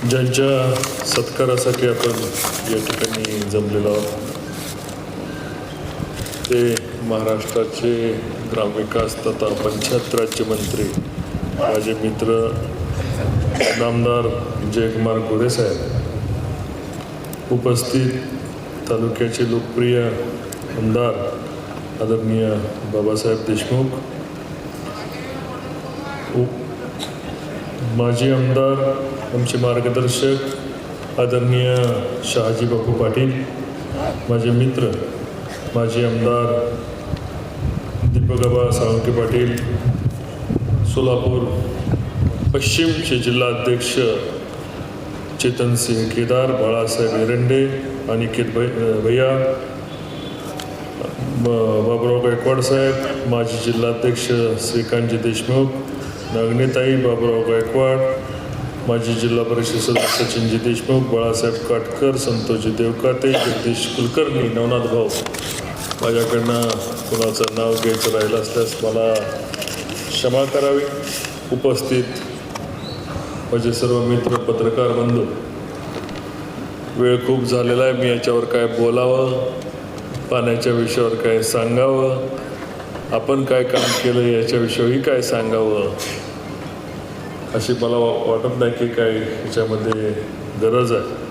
ज्यांच्या सत्कारासाठी आपण या ठिकाणी जमलेलो आहोत ते महाराष्ट्राचे ग्रामविकास तथा पंचायत राज्यमंत्री माझे मित्र नामदार जयकुमार गोरेसाहेब उपस्थित तालुक्याचे लोकप्रिय आमदार आदरणीय बाबासाहेब देशमुख माजी आमदार आमचे मार्गदर्शक आदरणीय शहाजी बापू पाटील माझे मित्र माजी आमदार दीपकबा साळुंके पाटील सोलापूर पश्चिमचे जिल्हाध्यक्ष चेतनसिंह केदार बाळासाहेब एरंडे अनिकेत भै भैया बाबुराव गायकवाड साहेब माजी जिल्हाध्यक्ष श्रीकांतजी देशमुख नागनेताई बाबुराव गायकवाड माजी जिल्हा परिषद सदस्य सचिनजी देशमुख बाळासाहेब काटकर संतोषजी देवकाते जगदीश कुलकर्णी नवनाथ भाऊ. माझ्याकडनं कुणाचं नाव घ्यायचं राहिलं असल्यास मला क्षमा करावी. उपस्थित माझे सर्व मित्र पत्रकार बंधू वेळ खूप झालेला आहे. मी याच्यावर काय बोलावं? पाण्याच्या विषयावर काय सांगावं? आपण काय काम केलं याच्याविषयीही काय सांगावं? अशी मला वा- वाटत नाही की काय ह्याच्यामध्ये गरज आहे.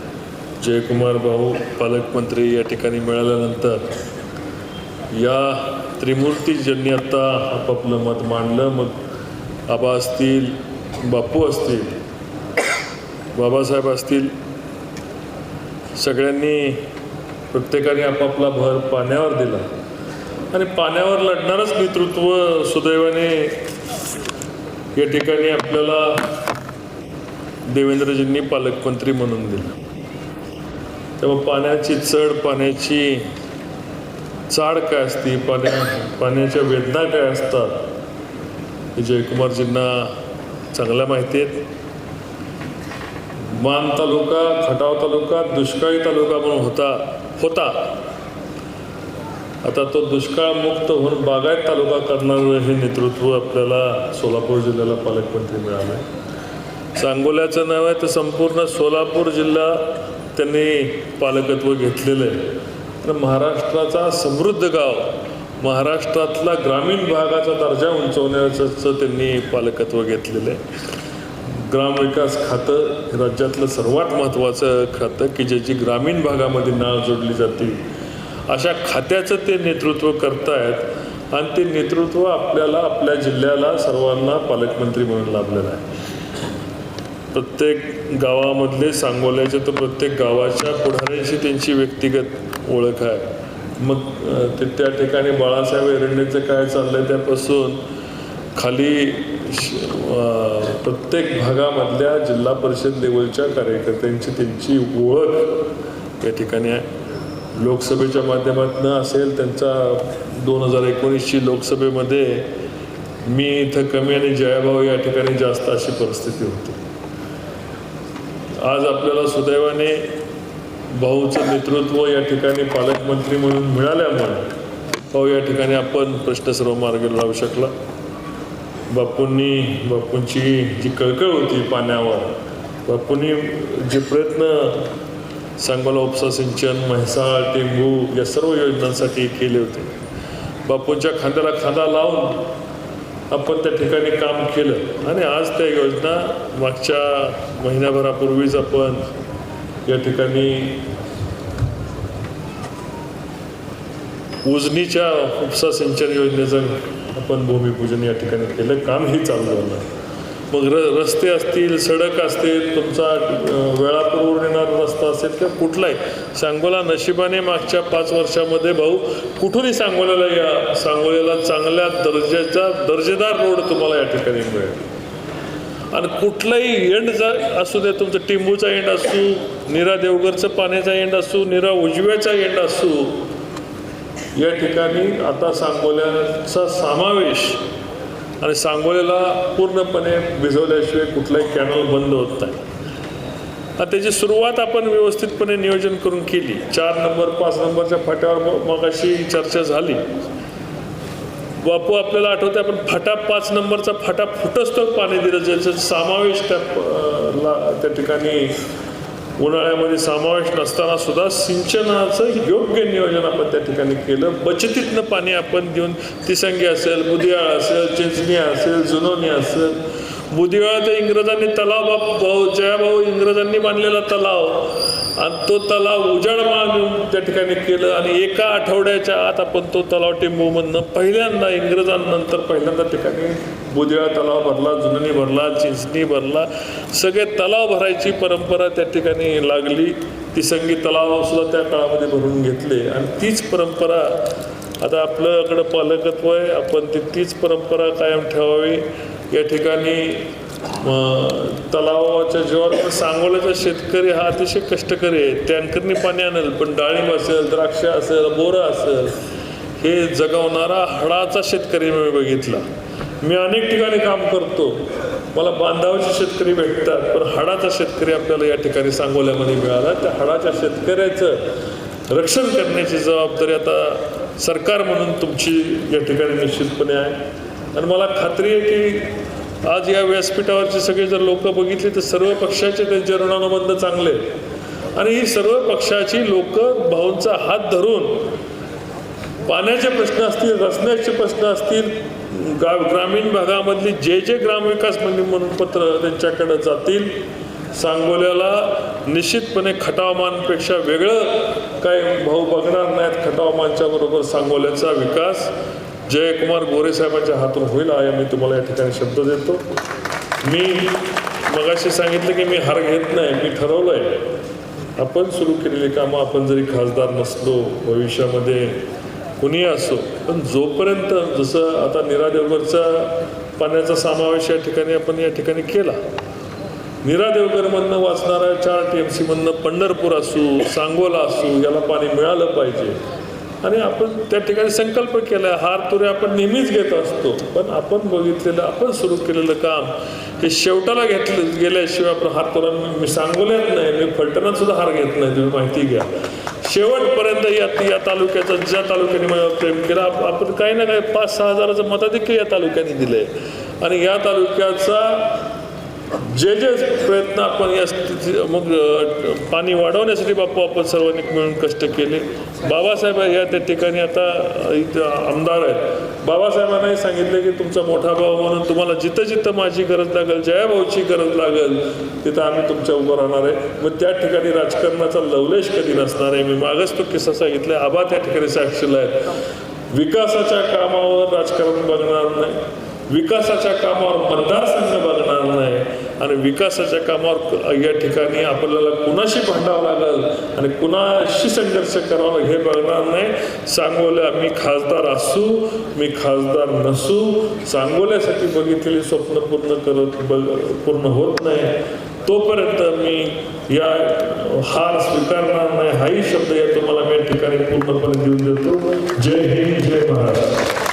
जयकुमार भाऊ पालकमंत्री या ठिकाणी मिळाल्यानंतर या त्रिमूर्ती ज्यांनी आत्ता आपापलं मत मांडलं मग आबा असतील बापू असतील बाबासाहेब असतील सगळ्यांनी प्रत्येकाने आपापला भर पाण्यावर दिला. आणि पाण्यावर लढणारच नेतृत्व सुदैवाने या ठिकाणी आपल्याला देवेंद्रजींनी पालकमंत्री म्हणून दिलं. तेव्हा पाण्याची चढ पाण्याची चाड काय असते? पाण्या पाण्याच्या वेदना काय असतात? हे जयकुमारजींना चांगल्या माहिती आहेत. मान तालुका खटाव तालुका दुष्काळी तालुका म्हणून होता होता. आता तो दुष्काळमुक्त होऊन बागायत तालुका करणारं हे नेतृत्व आपल्याला सोलापूर जिल्ह्याला पालकमंत्री मिळालं आहे सांगोल्याचं नाव आहे तर संपूर्ण सोलापूर जिल्हा त्यांनी पालकत्व घेतलेलं आहे तर महाराष्ट्राचा समृद्ध गाव महाराष्ट्रातला ग्रामीण भागाचा दर्जा उंचवण्याचं त्यांनी पालकत्व घेतलेलं आहे ग्रामविकास खातं हे राज्यातलं सर्वात महत्त्वाचं खातं की ज्याची ग्रामीण भागामध्ये नाळ जोडली जाते. अशा खात्याचं ते नेतृत्व करतायत आणि ते नेतृत्व आपल्याला आपल्या जिल्ह्याला सर्वांना पालकमंत्री म्हणून लाभलेलं आहे. प्रत्येक गावामधले सांगोल्याचे तर प्रत्येक गावाच्या पुढाऱ्यांशी त्यांची व्यक्तिगत ओळख आहे. मग ते त्या ठिकाणी बाळासाहेब एरंडेचं काय चाललंय त्यापासून खाली श- प्रत्येक भागामधल्या जिल्हा परिषद लेवलच्या कार्यकर्त्यांची त्यांची ओळख या ठिकाणी आहे. लोकसभेच्या माध्यमातून असेल त्यांचा दोन हजार एकोणीसची लोकसभेमध्ये मी इथं कमी आणि जयाभाऊ या ठिकाणी जास्त अशी परिस्थिती होती. आज आपल्याला सुदैवाने भाऊचं नेतृत्व या ठिकाणी पालकमंत्री म्हणून मिळाल्यामुळे भाऊ या ठिकाणी आपण प्रश्न सर्व मार्ग लावू शकला. बापूंनी बापूंची जी कळकळ होती पाण्यावर बापूंनी जे प्रयत्न सांगोला उपसा सिंचन म्हैसाळ टेंबू या सर्व योजनांसाठी केले होते. बापूंच्या खांद्याला खांदा लावून आपण त्या ठिकाणी काम केलं. आणि आज त्या योजना मागच्या महिन्याभरापूर्वीच आपण या ठिकाणी उजनीच्या उपसा सिंचन योजनेचं आपण भूमिपूजन या ठिकाणी केलं. कामही चालू झालं. मग र रस्ते असतील सडक असतील तुमचा अं, वेळापूर्वून येणारा रस्ता असेल किंवा कुठलाही सांगोला नशिबाने मागच्या पाच वर्षामध्ये भाऊ कुठूनही सांगोल्याला या सांगोल्याला चांगल्या दर्जाचा दर्जेदार रोड तुम्हाला या ठिकाणी मिळेल. आणि कुठलाही एंड जा असू दे तुमचं टिंबूचा एंड असू निरा देवगरचं पाण्याचा एंड असू निरा उजव्याचा एंड असू या ठिकाणी आता सांगोल्याचा समावेश आणि सांगोल्याला पूर्णपणे भिजवल्याशिवाय कुठलाही कॅनल बंद होत नाही. त्याची सुरुवात आपण व्यवस्थितपणे नियोजन करून केली. चार नंबर पाच नंबरच्या फाट्यावर मग अशी चर्चा झाली. बापू आपल्याला आठवते आपण फाटा पाच नंबरचा फाटा फुटच तर पाणी दिलं. ज्याचा समावेश त्या ला त्या ठिकाणी उन्हाळ्यामध्ये समावेश नसताना सुद्धा सिंचनाचं योग्य नियोजन आपण त्या ठिकाणी केलं. बचतीतनं पाणी आपण देऊन तिसंगी असेल बुदियाळ असेल चिंचणी असेल जुनोनी असेल. बुदियाळ तर इंग्रजांनी तलाव बाप भाऊ जयाभाऊ इंग्रजांनी बांधलेला तलाव. आणि तो तलाव उजाड मारून त्या ठिकाणी केलं आणि एका आठवड्याच्या आत आपण तो तलाव टिंबूमधनं पहिल्यांदा इंग्रजांनंतर पहिल्यांदा ठिकाणी बुदियाळ तलाव भरला जुननी भरला चिंचणी भरला. सगळे तलाव भरायची परंपरा त्या ठिकाणी लागली. ती संगी तलाव सुद्धा त्या काळामध्ये भरून घेतले. आणि तीच परंपरा आता आपल्याकडं पालकत्व आहे. आपण ती तीच परंपरा कायम ठेवावी. या ठिकाणी तलावाच्या जीवावर सांगोल्याचा शेतकरी हा अतिशय कष्टकरी आहे. टँकरनी पाणी आणेल पण डाळिंब असेल द्राक्ष असेल बोरं असेल हे जगवणारा हडाचा शेतकरी मी बघितला. मी अनेक ठिकाणी काम करतो. मला बांधावचे शेतकरी भेटतात पण हाडाचा शेतकरी आपल्याला या ठिकाणी सांगोल्यामध्ये मिळाला. त्या हाडाच्या शेतकऱ्याचं रक्षण करण्याची जबाबदारी आता सरकार म्हणून तुमची या ठिकाणी निश्चितपणे आहे. आणि मला खात्री आहे की आज या व्यासपीठावरचे सगळे जर लोक बघितले तर सर्व पक्षाचे त्यांचे ऋणानुबंध चांगले. आणि ही सर्व पक्षाची लोक भाऊंचा हात धरून पाण्याचे प्रश्न असतील रस्त्याचे प्रश्न असतील गा ग्रामीण भागामधली जे जे ग्रामविकास म्हणून पत्र त्यांच्याकडे जातील सांगोल्याला निश्चितपणे खटावमानपेक्षा वेगळं काय भाऊ बघणार नाहीत. खटावमानच्या बरोबर सांगोल्याचा विकास जयकुमार गोरे साहेबांच्या हातून होईल आय मी तुम्हाला या ठिकाणी शब्द देतो. मी मगाशी सांगितलं की मी हार घेत नाही मी ठरवलं आहे आपण सुरू केलेली कामं आपण जरी खासदार नसलो भविष्यामध्ये कुणी असो पण जोपर्यंत जसं आता निरा देवगरचा पाण्याचा समावेश या ठिकाणी आपण या ठिकाणी केला. निरा देवगरमधनं वाचणाऱ्या चार टी एम सीमधनं पंढरपूर असू सांगोला असू याला पाणी मिळालं पाहिजे. आणि आपण त्या ठिकाणी संकल्प केला हार तुरे आपण नेहमीच घेत असतो पण आपण बघितलेलं आपण सुरू केलेलं काम हे शेवटाला घेतलं गेल्याशिवाय आपण हार तुरांना मी सांगोल्यात नाही मी फलटणात सुद्धा हार घेत नाही तुम्ही माहिती घ्या. शेवटपर्यंत या या तालुक्याचा ज्या तालुक्याने मला प्रेम केला आपण काही ना काही पाच सहा हजाराचं मताधिक्य या तालुक्याने दिलंय. आणि या तालुक्याचा जे जे प्रयत्न आपण या स्थिती मग पाणी वाढवण्यासाठी बापू आपण सर्वांनी मिळून कष्ट केले. बाबासाहेब या त्या ठिकाणी आता इथं आमदार आहेत. बाबासाहेबांनाही सांगितलं की तुमचा मोठा भाऊ म्हणून तुम्हाला जिथं जिथं माझी गरज लागेल जयाभाऊची गरज लागेल तिथं आम्ही तुमच्या उभं राहणार आहे. मग त्या ठिकाणी राजकारणाचा लवलेश कधी नसणार आहे? मी मागच तो किस्सा सांगितला आबा त्या ठिकाणी साक्षीला आहेत. विकासाच्या कामावर राजकारण बघणार नाही. विकासाच्या कामावर मतदारसंघ बघणार नाही. आणि विकासाच्या कामावर या ठिकाणी आपल्याला कुणाशी भांडावं लागेल आणि कुणाशी संघर्ष करावा हे बघणार नाही. सांगोल्या मी खासदार असू मी खासदार नसू सांगोल्यासाठी बघितलेली स्वप्न पूर्ण करत बघ पूर्ण होत नाही. तोपर्यंत मी या हार स्वीकारणार नाही. हाही शब्द या तुम्हाला मी या ठिकाणी पूर्णपणे देऊन देतो. जय हिंद